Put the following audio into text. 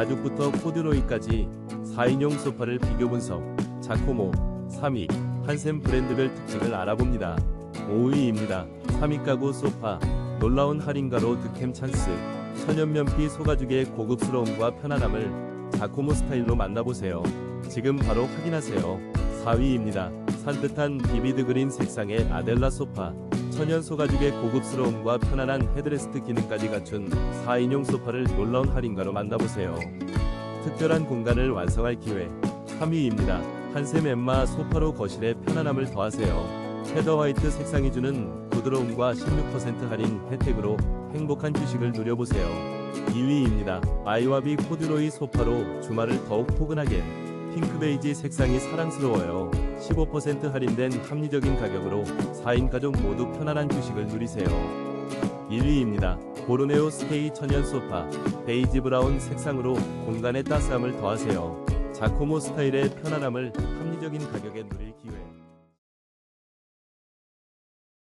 가죽부터 코드로이까지 4인용 소파를 비교 분석. 자코모 3위 한샘 브랜드별 특징을 알아봅니다. 5위입니다. 3위 가구 소파 놀라운 할인가로 득템 찬스. 천연 면피 소가죽의 고급스러움과 편안함을 자코모 스타일로 만나보세요. 지금 바로 확인하세요. 4위입니다. 산뜻한 비비드 그린 색상의 아델라 소파. 천연 소가죽의 고급스러움과 편안한 헤드레스트 기능까지 갖춘 4인용 소파를 놀라운 할인가로 만나보세요. 특별한 공간을 완성할 기회. 3위입니다. 한샘 엠마 소파로 거실에 편안함을 더하세요. 헤더 화이트 색상이 주는 부드러움과 16% 할인 혜택으로 행복한 휴식을 누려보세요. 2위입니다. 아이와비 코드로이 소파로 주말을 더욱 포근하게. 핑크 베이지 색상이 사랑스러워요. 15% 할인된 합리적인 가격으로 4인 가족 모두 편안한 휴식을 누리세요. 1위입니다. 보르네오 스테이 천연 소파 베이지 브라운 색상으로 공간의 따스함을 더하세요. 자코모 스타일의 편안함을 합리적인 가격에 누릴 기회.